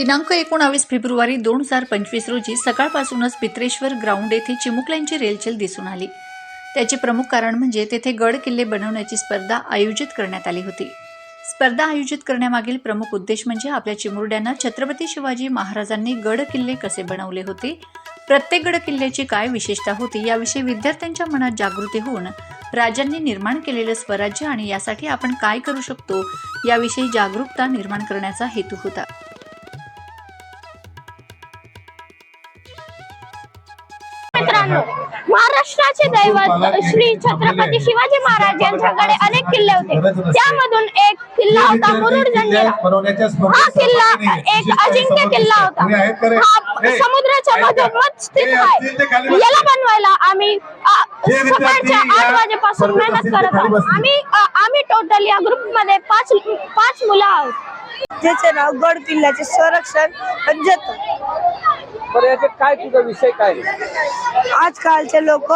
दिनांक एकोणावीस फेब्रुवारी दोन हजार पंचवीस रोजी सकाळपासूनच पित्रेश्वर ग्राउंड येथे चिमुकल्यांची रेलचेल दिसून आली. त्याचे प्रमुख कारण म्हणजे तेथे गड किल्ले बनवण्याची स्पर्धा आयोजित करण्यात आली होती. स्पर्धा आयोजित करण्यामागील प्रमुख उद्देश म्हणजे आपल्या चिमुरड्यांना छत्रपती शिवाजी महाराजांनी गड किल्ले कसे बनवले होते प्रत्येक गड किल्ल्याची काय विशेषता होती याविषयी विद्यार्थ्यांच्या मनात जागृती होऊन राजांनी निर्माण केलेलं स्वराज्य आणि यासाठी आपण काय करू शकतो याविषयी जागरूकता निर्माण करण्याचा हेतू होता. मित्रांनो महाराष्ट्राचे दैवत श्री छत्रपती शिवाजी महाराज यांच्याकडे अनेक किल्ले होते. त्यामधून एक किल्ला होता मुरुड जंजिरा. हा किल्ला एक अजिंक्य किल्ला होता. हा समुद्राच्या मधोमध स्थित आहे. याला बनवायला आम्ही सकाळच्या आठ वाजेपासून मेहनत करत आहोत. आम्ही आम्ही टोटल या ग्रुपमध्ये पाच पाच मुलं आहोत. ज्याचे नाव गड किल्ल्याचे संरक्षण जतन बरं काय तुझा विषय काय? आजकालचे लोक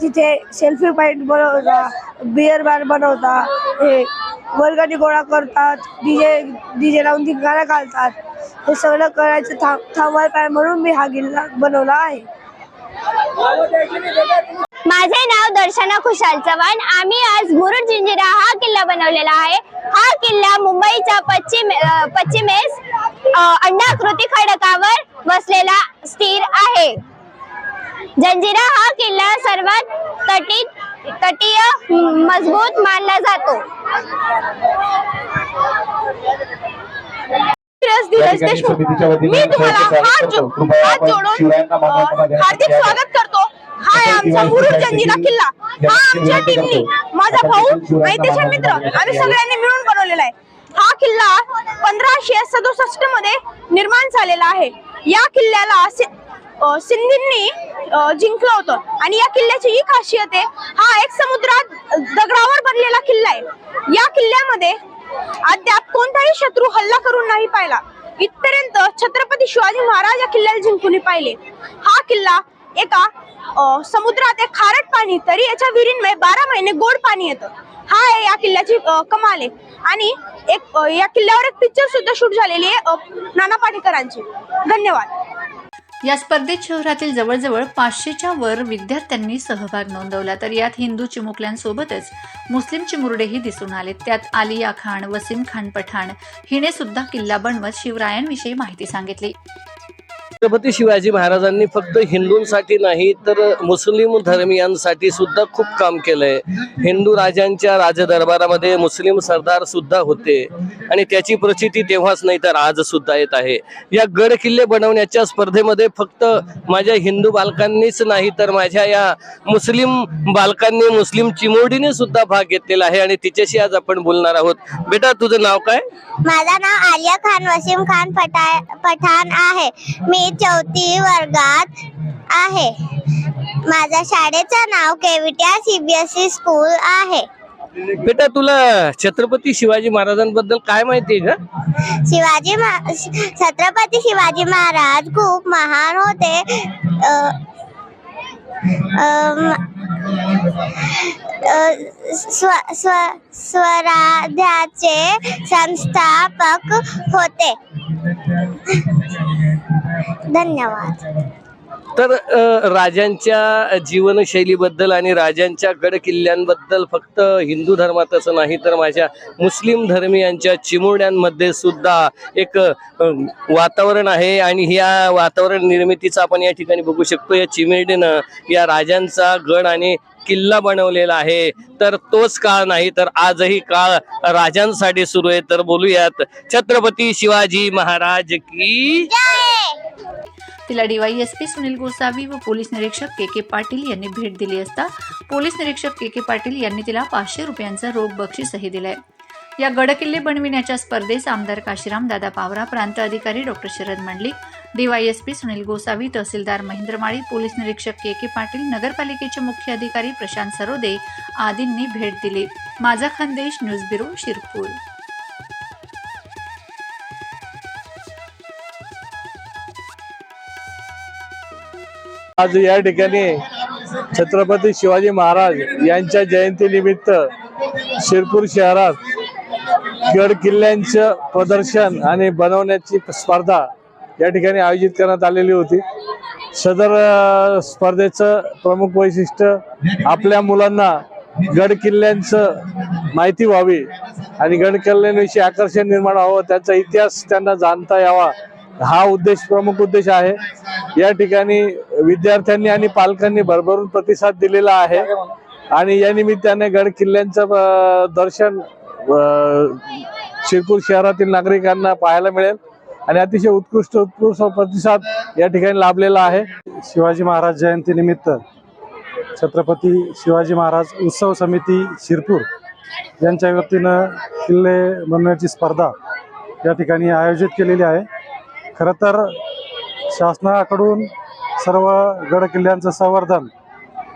तिथे सेल्फी पॉइंट बनवता बिअर बार बनवता हे वर्गणी गोळा करतात डीजे डीजे लावून ती गाणं घालतात. हे सगळं करायचं थांब थांबवायला पाहिजे म्हणून मी हा किल्ला बनवला आहे. माझे दर्शना खुशाल चव्हाण. आम्ही आज मुरुड जिंजिरा हा किल्ला बनवलेला आहे. हा किल्ला मुंबईच्या पश्चिम पश्चिमेस अंडाकृती खडकावर बसलेला स्थिर आहे. जंजिरा हा किल्ला सर्वात तटीत तटीय मजबूत मानला जातो. मी तुम्हाला हात जोडून हार्दिक स्वागत आमचा मुरुड जंजिरा किल्ला. हा आमच्या टीमनी. माझा भाऊ आणि त्याचे मित्र. आम्ही सगळ्यांनी मिळून बनवलेला आहे. हा किल्ला पंधराशे सदुसष्टमध्ये निर्माण झालेला आहे. या किल्ल्याला सिंधींनी जिंकलं होतं. आणि या किल्ल्याची ही खासियत आहे हा एक समुद्रात दगडावर बनलेला किल्ला आहे. या किल्ल्यामध्ये अद्याप कोणताही शत्रू हल्ला करून नाही पाहिला. इथपर्यंत छत्रपती शिवाजी महाराज या किल्ल्याला जिंकून पाहिले. हा किल्ला एका समुद्रात एक खारट पाणी तरी याच्या विहिरींमध्ये बारा महिने गोड पाणी येतं. हा आहे या किल्ल्याची कमाल आहे. आणि एक या किल्ल्यावर एक पिक्चर सुद्धा शूट झालेली आहे नाना पाटेकरांची. धन्यवाद. या स्पर्धेत शहरातील जवळजवळ पाचशेच्या वर विद्यार्थ्यांनी सहभाग नोंदवला तर यात हिंदू चिमुकल्यांसोबतच मुस्लिम चिमुरडेही दिसून आले त्यात आलिया खान वसीम खान पठाण हिने सुद्धा किल्ला बनवत शिवरायांविषयी माहिती सांगितली. छत्रपती शिवाजी महाराजांनी फक्त हिंदूंसाठी नाही तर मुस्लिम धर्मियांसाठी सुद्धा खूप काम केलंय. हिंदू राजांच्या राजदरबारामध्ये मुस्लिम सरदार सुद्धा होते. आणि त्याची प्रचिती तेव्हाच नाही तर आज सुद्धा येत आहे. या गड किल्ले बनवण्याच्या स्पर्धेमध्ये फक्त माझ्या हिंदू बालकांनीच नाही तर माझ्या या मुस्लिम बालकांनी मुस्लिम चिमोडीने सुद्धा भाग घेतलेला आहे. आणि तिच्याशी आज आपण बोलणार आहोत. बेटा तुझं नाव काय? माझं नाव आलिया खान वसीम खान पठा पठाण आहे. मी चौथी वर्गात आहे. माझ्या शाळेचं नाव केविटिया सीबीएसई स्कूल आहे. बेटा तुला छत्रपती शिवाजी महाराजांबद्दल काय माहिती आहे का शिवाजी महा- छत्रपती शिवाजी महाराज खूप महान होते. अ, अम, अ, स्व- स्व- स्वराज्याचे संस्थापक होते. धन्यवाद. तर अ, राजांच्या जीवनशैलीबद्दल आणि राजांच्या गड किल्ल्यांबद्दल फक्त हिंदू धर्मातच नाही तर माझ्या मुस्लिम धर्मियांच्या चिमुरड्यांमध्ये सुद्धा एक अ, वातावरण आहे आणि ह्या वातावरण निर्मितीचं आपण या ठिकाणी बघू शकतो. या चिमुरडीनं या राजांचा गड आणि किल्ला बनवलेला आहे. तर तोच काळ नाही तर आजही काळ राजांसाठी सुरू आहे. तर बोलूयात छत्रपती शिवाजी महाराज की तिला डीवायएसपी सुनील गोसावी व पोलीस निरीक्षक के के पाटील यांनी भेट दिली असता पोलीस निरीक्षक के के पाटील यांनी तिला पाचशे रुपयांचा रोख बक्षीसही दिलाय. या गडकिल्ले बनविण्याच्या स्पर्धेस आमदार काशीराम दादा पावरा प्रांत अधिकारी डॉक्टर शरद मंडलिक डीवायएसपी सुनील गोसावी तहसीलदार महेंद्र माळी पोलीस निरीक्षक के के पाटील नगरपालिकेचे मुख्य अधिकारी प्रशांत सरोदे आदींनी भेट दिली. माझा खानदेश न्यूज ब्युरो शिरपूर. आज या ठिकाणी छत्रपती शिवाजी महाराज यांच्या जयंतीनिमित्त शिरपूर शहरात गड किल्ल्यांचं प्रदर्शन आणि बनवण्याची स्पर्धा या ठिकाणी आयोजित करण्यात आलेली होती. सदर स्पर्धेचं प्रमुख वैशिष्ट्य आपल्या मुलांना गड किल्ल्यांचं माहिती व्हावी आणि गड किल्ल्यांविषयी आकर्षण निर्माण व्हावं त्यांचा इतिहास त्यांना जाणता यावा हा उद्देश प्रमुख उद्देश आहे. या ठिकाणी विद्यार्थ्यांनी आणि पालकांनी भरभरून प्रतिसाद दिलेला आहे. आणि या निमित्ताने गड किल्ल्यांचं दर्शन शिरपूर शहरातील नागरिकांना पाहायला मिळेल. आणि अतिशय उत्कृष्ट उत्कृष्ट प्रतिसाद या ठिकाणी लाभलेला आहे. शिवाजी महाराज जयंती निमित्त छत्रपती शिवाजी महाराज उत्सव समिती शिरपूर यांच्या वतीनं किल्ले बनवण्याची स्पर्धा या ठिकाणी आयोजित केलेली आहे. खरं तर शासनाकडून सर्व गड किल्ल्यांचं संवर्धन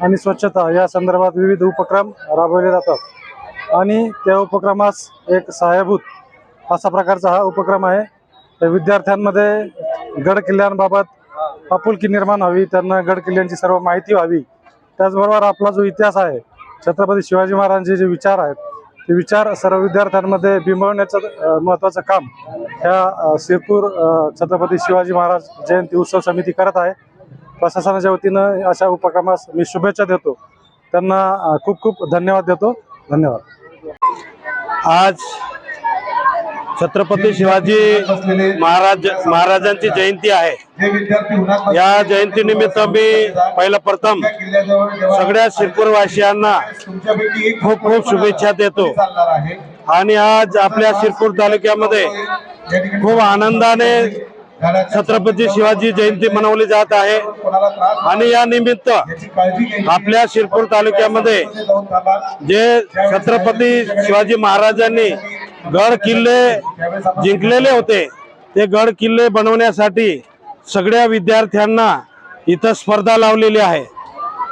आणि स्वच्छता या संदर्भात विविध उपक्रम राबवले जातात. आणि त्या उपक्रमास एक सहाय्यभूत असा प्रकारचा हा उपक्रम आहे. विद्यार्थ्यांमध्ये गड किल्ल्यांबाबत आपुलकी निर्माण व्हावी त्यांना गड किल्ल्यांची सर्व माहिती व्हावी. त्याचबरोबर आपला जो इतिहास आहे छत्रपती शिवाजी महाराजांचे जे विचार आहेत ते विचार सर्व विद्यार्थ्यांमध्ये बिंबवण्याचं महत्त्वाचं काम ह्या शिरपूर छत्रपती शिवाजी महाराज जयंती उत्सव समिती करत आहे. प्रशासनाच्या वतीनं अशा उपक्रमास मी शुभेच्छा देतो. त्यांना खूप खूप धन्यवाद देतो. धन्यवाद. आज छत्रपती शिवाजी महाराज महाराजांची जयंती आहे. या जयंतीनिमित्त मी पहिलं प्रथम सगळ्या शिरपूरवासियांना खूप खूप शुभेच्छा देतो. आणि आज आपल्या शिरपूर तालुक्यामध्ये खूप आनंदाने छत्रपती शिवाजी जयंती मनवली जात आहे. आणि या निमित्त आपल्या शिरपूर तालुक्यामध्ये जे छत्रपती शिवाजी महाराजांनी गड किल्ले जिंकलेले होते. ते गड किल्ले बनवण्यासाठी सगळ्या विद्यार्थ्यांना इथं स्पर्धा लावलेली आहे.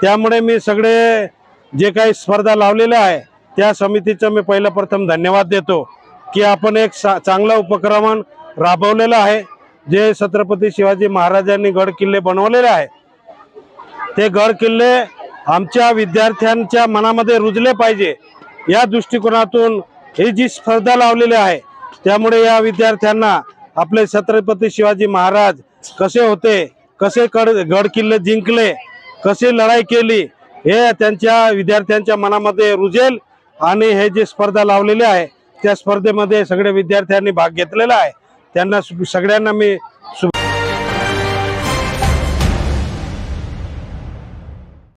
त्यामुळे मी सगळे जे काही स्पर्धा लावलेल्या आहे त्या समितीचं मी पहिलं प्रथम धन्यवाद देतो की आपण एक सा- चांगला उपक्रम राबवलेला आहे. जे छत्रपती शिवाजी महाराजांनी गड किल्ले बनवलेले आहे ते गड किल्ले आमच्या विद्यार्थ्यांच्या मनामध्ये रुजले पाहिजे. या दृष्टिकोनातून ही जी स्पर्धा लावलेली आहे त्यामुळे या विद्यार्थ्यांना आपले छत्रपती शिवाजी महाराज कसे होते कसे कड गड किल्ले जिंकले कसे लढाई केली हे त्यांच्या विद्यार्थ्यांच्या मनामध्ये रुजेल आणि हे जे स्पर्धा लावलेली आहे त्या स्पर्धेमध्ये सगळ्या विद्यार्थ्यांनी भाग घेतलेला आहे. त्यांना सु- सगळ्यांना मी शुभ